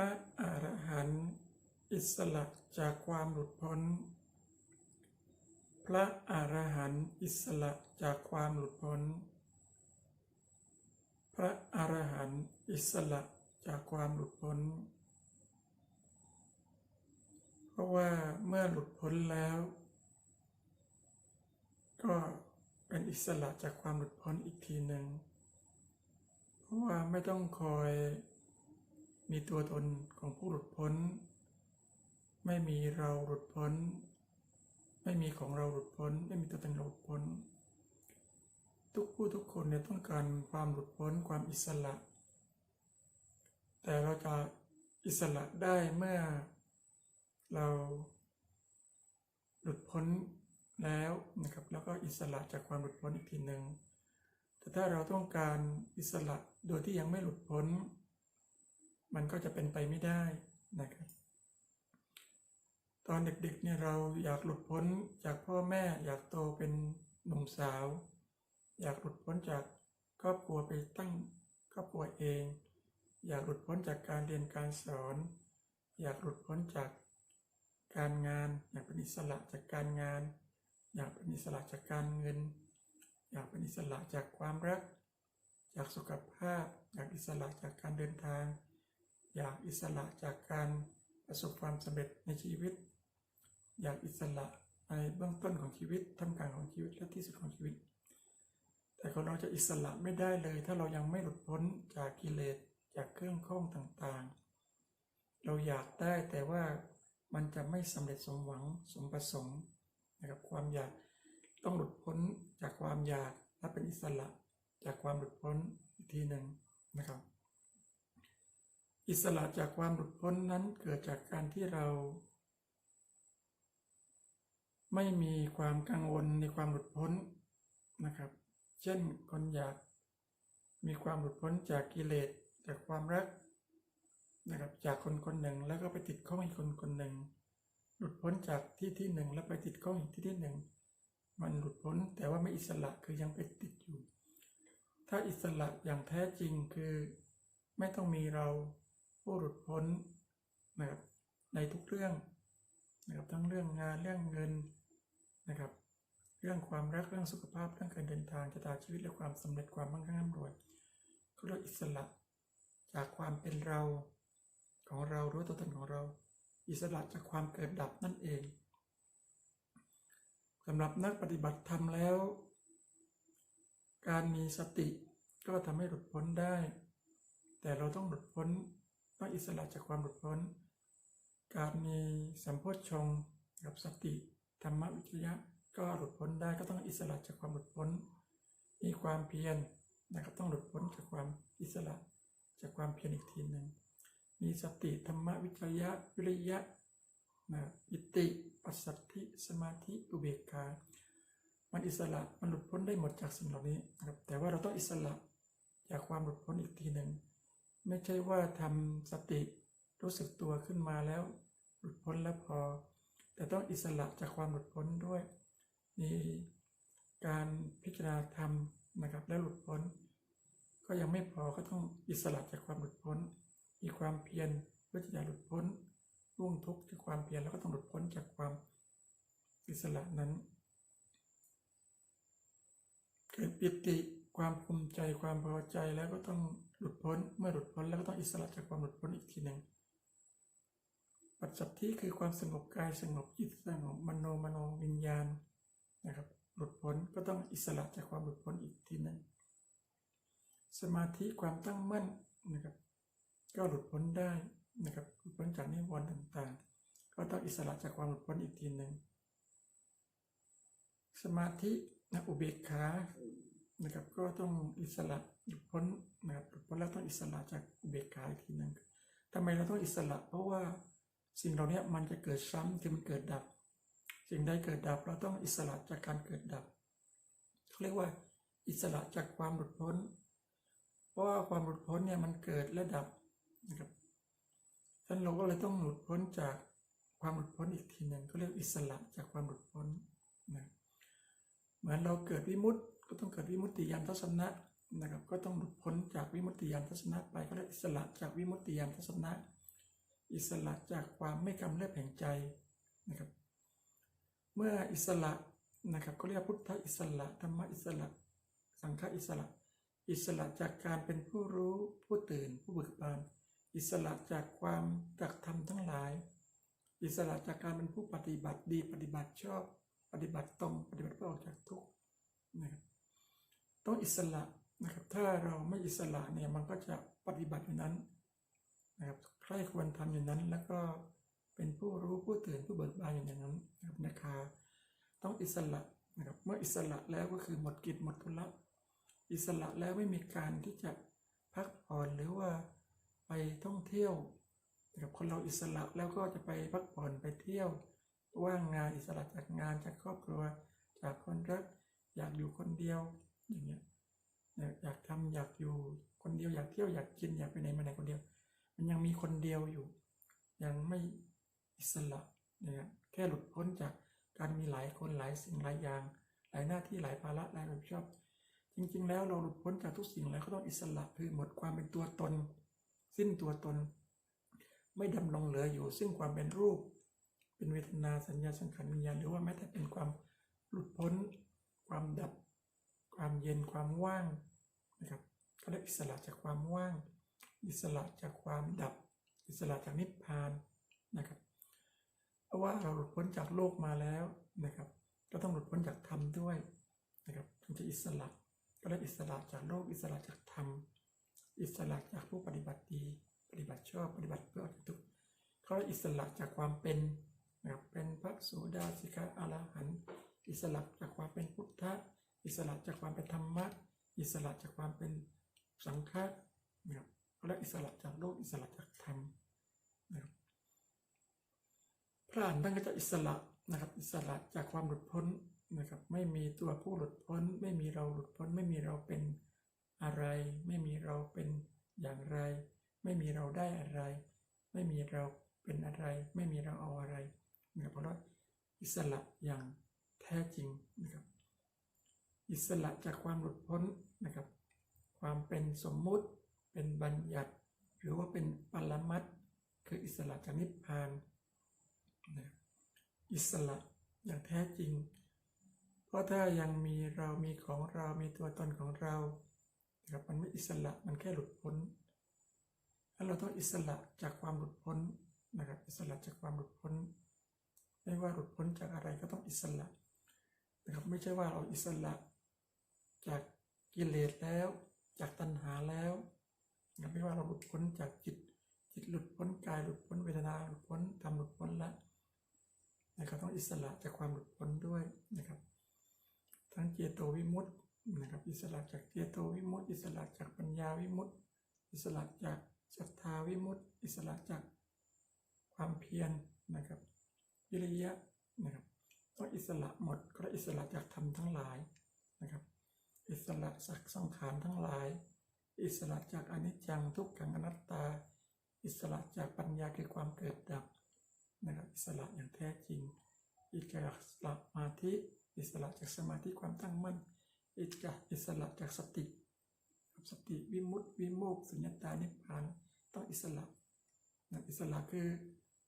ระอรหันต์อิสระจากความหลุดพ้น พระอรหันต์อิสระจากความหลุดพ้น พระอรหันต์อิสระจากความหลุดพ้น เพราะว่าเมื่อหลุดพ้นแล้ว ก็เป็นอิสระจากความหลุดพ้นอีกทีหนึ่ง เพราะว่าไม่ต้องคอย มีตัวตนของผู้หลุดพ้น ไม่มีเราหลุดพ้น ไม่มีของเราหลุดพ้น ไม่มีตัวตนเราหลุดพ้น ทุกผู้ทุกคนเนี่ยต้องการความหลุดพ้นความอิสระ แต่เราจะอิสระได้เมื่อเราหลุดพ้นแล้วนะครับแล้วก็อิสระจากความหลุดพ้นอีกทีหนึ่งแต่ถ้าเราต้องการอิสระโดยที่ยังไม่หลุดพ้น มันก็จะเป็นไปไม่ได้นะครับ ตอนเด็กๆเนี่ยเราอยากหลุดพ้นจากพ่อแม่ อยากโตเป็นหนุ่มสาว อยากหลุดพ้นจากครอบครัวไปตั้งครอบครัวเอง อยากหลุดพ้นจากการเรียนการสอน อยากหลุดพ้นจากการงาน อยากเป็นอิสระจากการงาน อยากเป็นอิสระจากการเงิน อยากเป็นอิสระจากความรัก จากสุขภาพ อยากอิสระจากการเดินทาง อยากอิสระจากการประสบความสำเร็จในชีวิต อยากอิสระในเบื้องต้นของชีวิตท่ามกลางของชีวิตและที่สุดของชีวิต แต่คนเราจะอิสระไม่ได้เลย ถ้าเรายังไม่หลุดพ้นจากกิเลสจากเครื่องข้องต่างๆ เราอยากได้แต่ว่ามันจะไม่สำเร็จสมหวังสมประสงค์นะครับความอยากต้องหลุดพ้นจากความอยากและเป็นอิสระจากความหลุดพ้นอีกทีหนึ่งนะครับ อิสระจากความหลุดพ้นนั้นเกิดจากการที่เรา ไม่มีความกังวลในความหลุดพ้นนะครับ เช่นคนอยากมีความหลุดพ้นจากกิเลสจากความรักนะครับ จากคนคนหนึ่งแล้วก็ไปติดข้องอีกคนคนหนึ่ง หลุดพ้นจากที่ที่หนึ่งแล้วไปติดข้องอีกที่ที่หนึ่งมันหลุดพ้นแต่ว่าไม่อิสระคือยังไปติดอยู่ ถ้าอิสระอย่างแท้จริงคือไม่ต้องมีเรา ผู้หลุดพ้นนะครับในทุกเรื่องนะครับทั้งเรื่องงานเรื่องเงินนะครับ เรื่องความรักเรื่องสุขภาพเรื่องการเดินทางชะตาชีวิตและความสำเร็จความมั่งคั่งร่ำรวยก็เรียกอิสระจากความเป็นเราของเรารู้ตัวตนของเรา อิสระจากความเกิดดับนั่นเองสำหรับนักปฏิบัติธรรมแล้ว การมีสติก็ทำให้หลุดพ้นได้ แต่เราต้องหลุดพ้น ต้องอิสระจากความหลุดพ้น การมีสัมโพชฌงกับสติธรรมวิจยะก็หลุดพ้นได้ก็ต้องอิสระจากความหลุดพ้น มีความเพียรนะครับต้องหลุดพ้นจากความอิสระจากความเพียรอีกทีหนึ่งมีสติธรรมวิจยะวิริยะนะอิติปัสสัทธิสมาธิอุเบกขามันอิสระมันหลุดพ้นได้หมดจากสิ่งเหล่านี้นะครับแต่ว่าเราต้องอิสระจากความหลุดพ้นอีกทีหนึ่ง ไม่ใช่ว่าทำสติรู้สึกตัวขึ้นมาแล้ว หลุดพ้นแล้วพอ แต่ต้องอิสระจากความหลุดพ้นด้วยมีการพิจารณาธรรมนะครับแล้วหลุดพ้น ก็ยังไม่พอก็ต้องอิสระจากความหลุดพ้น มีความเพียรเพื่อที่จะหลุดพ้นร่วงทุกข์จากความเพียรแล้วก็ต้องหลุดพ้นจากความอิสระนั้นเกิดปิติความภูมิใจความพอใจแล้วก็ต้อง หลุดพ้นเมื่อหลุดพ้นแล้วก็ต้องอิสระจากความหลุดพ้นอีกทีหนึ่งปัจจัยที่คือความสงบกายสงบจิตสงบมโนมโนวิญญาณนะครับ หลุดพ้นก็ต้องอิสระจากความหลุดพ้นอีกทีหนึ่งสมาธิความตั้งมั่นนะครับ ก็หลุดพ้นได้นะครับหลุดพ้นจากนิวรณ์ต่างๆ ก็ต้องอิสระจากความหลุดพ้นอีกทีหนึ่งสมาธินะอุเบกขา นะครับก็ต้องอิสระหลุดพ้นนะครับหลุดพ้นแล้วต้องอิสระจากอุเบกขาอีกทีหนึ่งทำไมเราต้องอิสระ เพราะว่าสิ่งเหล่านี้มันจะเกิดซ้ำคือมันเกิดดับ สิ่งใดเกิดดับเราต้องอิสระจากการเกิดดับเขาเรียกว่าอิสระจากความหลุดพ้น เพราะว่าความหลุดพ้นเนี่ยมันเกิดและดับนะครับฉะนั้นเราก็เลยต้องหลุดพ้นจากความหลุดพ้นอีกทีหนึ่งก็เรียกอิสระจากความหลุดพ้นนะเหมือนเราเกิดวิมุตติ ก็ต้องเกิดวิมุตติยานทัศนะนะครับก็ต้องหลุดพ้นจากวิมุตติยานทัศนะไปก็เรียกอิสระจากวิมุตติยานทัศนะ อิสระจากความไม่กำเริบแห่งใจนะครับ เมื่ออิสระนะครับก็เรียกพุทธอิสระธรรมอิสระ สังฆอิสระ อิสระจากการเป็นผู้รู้ผู้ตื่นผู้เบิกบาน อิสระจากความตักธรรมทั้งหลาย อิสระจากการเป็นผู้ปฏิบัติดีปฏิบัติชอบ ปฏิบัติตรงปฏิบัติเพื่อออกจากทุกข์นะครับ ต้องอิสระนะครับ ถ้าเราไม่อิสระเนี่ยมันก็จะปฏิบัติอยู่นั้นนะครับใครควรทำอย่างนั้น แล้วก็เป็นผู้รู้ผู้ตื่นผู้เบิกบานอย่างนั้นนะครับนะคะต้องอิสระนะครับ เมื่ออิสระแล้วก็คือหมดกิจหมดธุระอิสระแล้วไม่มีการที่จะพักผ่อนหรือว่าไปท่องเที่ยวนะครับคนเราอิสระแล้วก็จะไปพักผ่อนไปเที่ยว ว่างงานอิสระจากงานจากครอบครัว จากคนรักอยากอยู่คนเดียว อย่างเงี้ยอยากอยากทำอยากอยู่คนเดียวอยากเที่ยวอยากกินอยากไปไหนมาไหนคนเดียว มันยังมีคนเดียวอยู่ ยังไม่อิสระนะครับแค่หลุดพ้นจากการมีหลายคนหลายสิ่งหลายอย่าง หลายหน้าที่หลายภาระหลายรับผิดชอบ จริง ๆ แล้วเราหลุดพ้นจากทุกสิ่งแล้วก็ต้องอิสระคือหมดความเป็นตัวตน สิ้นตัวตน ไม่ดำรงเหลืออยู่ ซึ่งความเป็นรูป เป็นเวทนาสัญญาสังขารวิญญาณหรือว่าแม้แต่เป็นความหลุดพ้น ความดับ ความเย็นความว่างนะครับก็ได้อิสระจากความว่าง อิสระจากความดับ อิสระจากนิพพานนะครับเพราะว่าเราหลุดพ้นจากโลกมาแล้วนะครับ ก็ต้องหลุดพ้นจากธรรมด้วยนะครับถึงจะอิสระก็ได้อิสระจากโลกอิสระจากธรรม อิสระจากผู้ปฏิบัติดี ปฏิบัติชอบปฏิบัติเพื่อทุกข์เขาได้อิสระจากความเป็นนะครับเป็นพระโสดาสิกาอรหันต์อิสระจากความเป็นพุทธะ อิสระจากความเป็นธรรมะ อิสระจากความเป็นสังฆะนะครับเขาเรียกอิสระจากโลกอิสระจากธรรมนะครับพระอรหันต์ท่านก็จะอิสระนะครับ อิสระจากความหลุดพ้นนะครับ ไม่มีตัวผู้หลุดพ้น ไม่มีเราหลุดพ้น ไม่มีเราเป็นอะไร ไม่มีเราเป็นอย่างไร ไม่มีเราได้อะไร ไม่มีเราเป็นอะไร ไม่มีเราเอาอะไรนะครับเพราะว่าอิสระอย่างแท้จริงนะครับ อิสระจากความหลุดพ้นนะครับ ความเป็นสมมุติ เป็นบัญญัติ หรือว่าเป็นปรมัตคืออิสระจากนิพพานนะอิสระอย่างแท้จริง เพราะถ้ายังมีเรามีของเรา มีตัวตนของเรานะครับมันไม่อิสระมันแค่หลุดพ้นแล้วเราต้องอิสระจากความหลุดพ้นนะครับอิสระจากความหลุดพ้น ไม่ว่าหลุดพ้นจากอะไรก็ต้องอิสระนะครับไม่ใช่ว่าเราอิสระ จากกิเลสแล้ว จากตัณหาแล้วไม่ว่าเราหลุดพ้นจากจิต จิตหลุดพ้นกายหลุดพ้นเวทนาหลุดพ้นธรรมหลุดพ้นแล้วนะครับต้องอิสระจากความหลุดพ้นด้วยนะครับ ทั้งเจโตวิมุตตินะครับอิสระจากเจโตวิมุตติอิสระจากปัญญาวิมุตติอิสระจากศรัทธาวิมุตติอิสระจากความเพียรนะครับวิริยะนะครับต้องอิสระหมดก็อิสระจากธรรมทั้งหลายนะครับ อิสระจากสังขารทั้งหลาย อิสระจากอนิจจังทุกขังอนัตตา อิสระจากปัญญาคือความเกิดดับนะครับอิสระอย่างแท้จริง อิสระสมาธิอิสระจากสมาธิความตั้งมั่น อิสระอิสระจากสติสติวิมุตติวิโมกขสุญญตานิพพานต้องอิสระนะอิสระคือ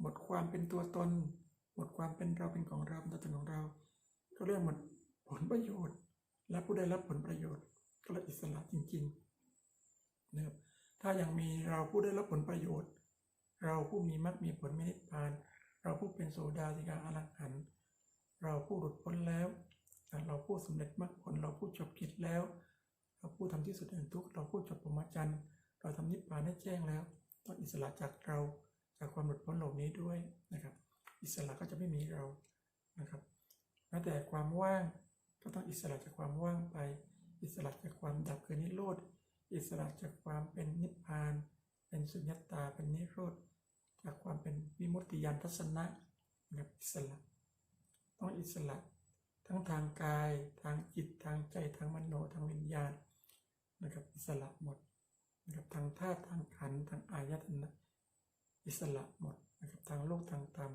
หมดความเป็นตัวตน หมดความเป็นเราเป็นของเราเป็นตัวตนของเรา ก็เรียกหมดผลประโยชน์ และผู้ได้รับผลประโยชน์ก็รียกอิสระจริงๆนะครับถ้ายังมีเราผู้ได้รับผลประโยชน์ เราผู้มีมรรคมีผลมีนิพพาน เราผู้เป็นโสดาสิกาอรหันต์เราผู้หลุดพ้นแล้ว เราผู้สำเร็จมรรคผลเราผู้จบกิจแล้ว เราผู้ทำที่สุดแห่งทุกข์เราผู้จบปรมจันทร์เราทำนิพพานได้แจ้งแล้วต้องอิสระจากเราจากความหลุดพ้นเหล่านี้ด้วยนะครับ อิสระก็จะไม่มีเรานะครับแม้แต่ความว่าง ก็ต้องอิสระจากความว่างไป อิสระจากความดับคือนิโรธ อิสระจากความเป็นนิพพาน เป็นสุญญตา เป็นนิโรธ จากความเป็นวิมุตติยานทัศนะนะครับอิสระ ต้องอิสระทั้งทางกาย ทางจิต ทางใจ ทางมโน ทางวิญญาณนะครับ อิสระหมดนะครับทางธาตุทางขันธ์ทางอายตนะ อิสระหมดนะครับ ทางโลกทางธรรม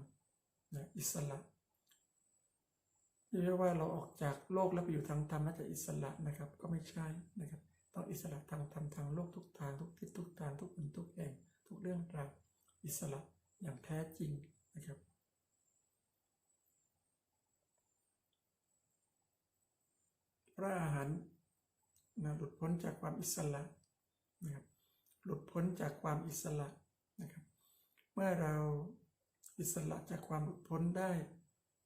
นะอิสระ ไม่ใช่ว่าเราออกจากโลกแล้วไปอยู่ทางธรรมแล้วจะอิสระนะครับ ก็ไม่ใช่นะครับ ต้องอิสระทางธรรมทางโลกทุกทางทุกทิศทุกทางทุกคนทุกแห่งทุกเรื่องราวอิสระอย่างแท้จริงนะครับพระอาหารนะหลุดพ้นจากความอิสระนะครับหลุดพ้นจากความอิสระนะครับ เมื่อเราอิสระจากความหลุดพ้นได้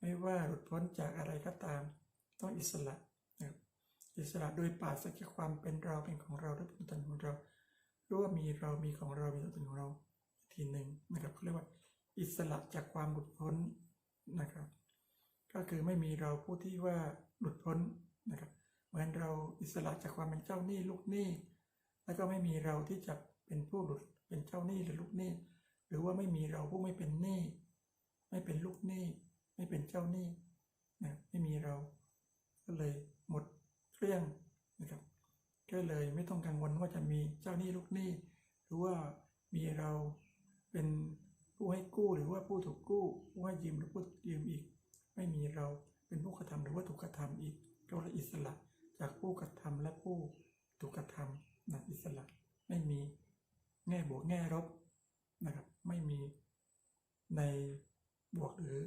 ไม่ว่าหลุดพ้นจากอะไรก็ตาม ต้องอิสระนะครับอิสระโดยปราศจากความเป็นเราเป็นของเราและเป็นตนของเรารู้ว่ามีเรามีของเรามีตัวตนของเราทีหนึ่งนะครับเขาเรียกว่า อิสระจากความหลุดพ้นนะครับ ก็คือไม่มีเราผู้ที่ว่าหลุดพ้นนะครับเหมือนเราอิสระจากความเป็นเจ้าหนี้ลูกหนี้ แล้วก็ไม่มีเราที่จะเป็นผู้หลุดเป็นเจ้าหนี้หรือลูกหนี้ หรือว่าไม่มีเราผู้ไม่เป็นหนี้ ไม่เป็นลูกหนี้ ไม่เป็นเจ้าหนี้นะไม่มีเราก็เลยหมดเรื่องนะครับก็เลยไม่ต้องกังวลว่าจะมีเจ้าหนี้ลูกหนี้ หรือว่ามีเราเป็นผู้ให้กู้หรือว่าผู้ถูกกู้ผู้ให้ยืมหรือผู้ยืมอีก ไม่มีเราเป็นผู้กระทำหรือว่าถูกกระทำอีกก็เลยอิสระจากผู้กระทำและผู้ถูกกระทำนะอิสระไม่มีแง่บวกแง่ลบนะครับไม่มีในบวกหรือ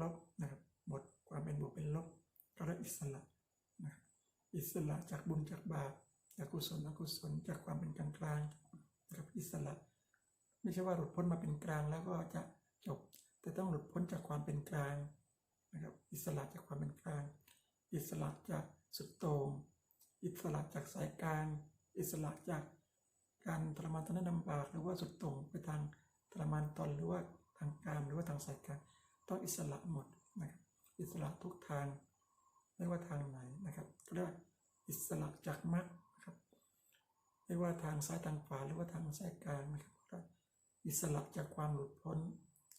ลบนะครับหมดความเป็นบวกเป็นลบก็เลยอิสระนะครับอิสระจากบุญจากบาปจากกุศลอกุศลจากความเป็นกลางกลางนะครับอิสระ ไม่ใช่ว่าหลุดพ้นมาเป็นกลางแล้วก็จะจบ แต่ต้องหลุดพ้นจากความเป็นกลางนะครับอิสระจากความเป็นกลาง อิสระจากสุดโต่งอิสระจากสายกลางอิสระจากการทรมานตนลำบากหรือว่าสุดโต่งไปทางทรมานตนหรือว่าทางกลางหรือว่าทางสายกลาง ต้องอิสระหมดนะครับอิสระทุกทางไม่ว่าทางไหนนะครับก็เรียกว่าอิสระจากมรรคนะครับไม่ว่าทางซ้ายทางขวาหรือว่าทางสายกลางนะครับก็อิสระจากความหลุดพ้น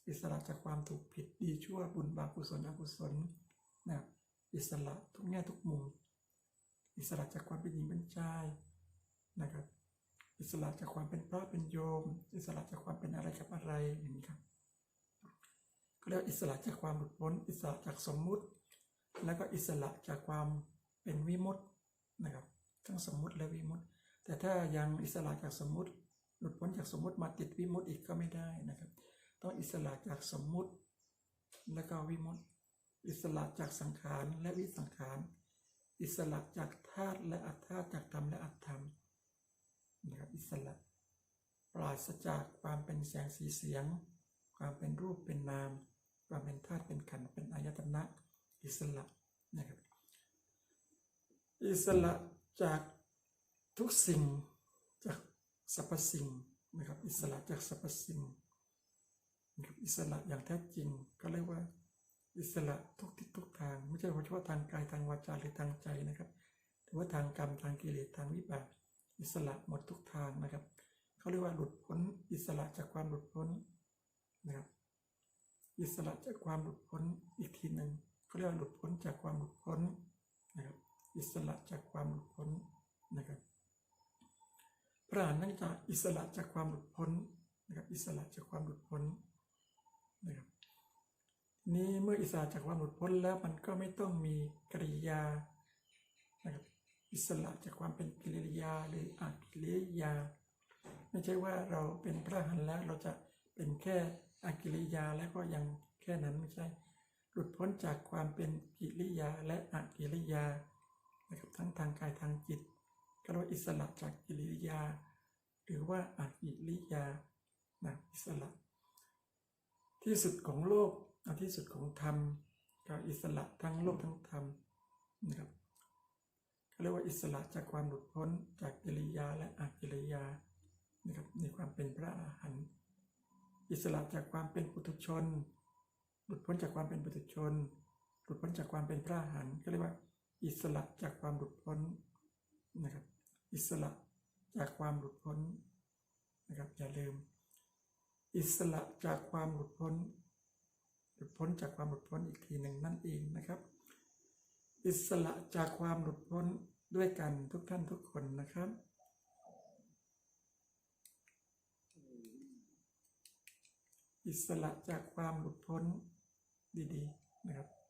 อิสระจากความถูกผิดดีชั่วบุญบาปกุศลอกุศลนะครับอิสระทุกแง่ทุกมุม อิสระจากความเป็นหญิงเป็นชายนะครับ อิสระจากความเป็นพระเป็นโยม อิสระจากความเป็นอะไรกับอะไรอย่างนี้ครับ ก็เรียกอิสระจากความหลุดพ้น อิสระจากสมมุติ แล้วก็อิสระจากความเป็นวิมุตตินะครับ ทั้งสมมุติและวิมุตติแต่ถ้ายังอิสระจากสมมุติ หลุดพ้นจากสมมุติมาติดวิมุตติอีกก็ไม่ได้นะครับ ต้องอิสระจากสมมุติ และก็วิมุตติอิสระจากสังขารและวิสังขาร อิสระจากธาตุและอัตธาตุจากธรรมและอัตธรรมนะครับอิสระปราศจากความเป็นแสงสีเสียง ความเป็นรูปเป็นนาม ความเป็นธาตุเป็นขันธ์เป็นอายตนะอิสระนะครับอิสระจากทุกสิ่งจากสรรพสิ่งนะครับอิสระจากสรรพสิ่งนะครับอิสระอย่างแท้จริงก็เรียกว่าอิสระทุกทิศทุกทาง ไม่ใช่เฉพาะทางกายทางวาจาหรือทางใจนะครับหรือว่าทางกรรมทางกิเลสทางวิบากอิสระหมดทุกทางนะครับเขาเรียกว่าหลุดพ้นอิสระจากความหลุดพ้นนะครับ อิสระจากความหลุดพ้นอีกทีหนึ่งเขาเรียกว่าหลุดพ้นจากความหลุดพ้นนะครับอิสระจากความหลุดพ้นนะครับพระอรหันต์นั่นจากอิสระจากความหลุดพ้นนะครับอิสระจากความหลุดพ้นนะครับนี้เมื่ออิสระจากความหลุดพ้นแล้วมันก็ไม่ต้องมีกริยานะครับอิสระจากความเป็นกิริยาหรืออากิริยา ไม่ใช่ว่าเราเป็นพระหันแล้วเราจะเป็นแค่ อกิริยาแล้วก็ยังแค่นั้นไม่ใช่ หลุดพ้นจากความเป็นกิริยาและอกิริยานะครับทั้งทางกายทางจิตก็เรียกว่าอิสระจากกิริยา หรือว่าอกิริยานะอิสระ ที่สุดของโลกที่สุดของธรรมก็อิสระทั้งโลกทั้งธรรมนะครับเขาเรียกว่าอิสระจากความหลุดพ้นจากกิริยาและอกิริยานะครับในความเป็นพระอรหันต์ อิสระจากความเป็นปุถุชน หลุดพ้นจากความเป็นปุถุชน หลุดพ้นจากความเป็นพระหันก็เรียกว่า อิสระจากความหลุดพ้นนะครับ อิสระจากความหลุดพ้นนะครับอย่าลืม อิสระจากความหลุดพ้น หลุดพ้นจากความหลุดพ้นอีกทีหนึ่งนั่นเองนะครับ อิสระจากความหลุดพ้นด้วยกันทุกท่านทุกคนนะครับ อิสระจากความหลุดพ้นดีๆนะครับ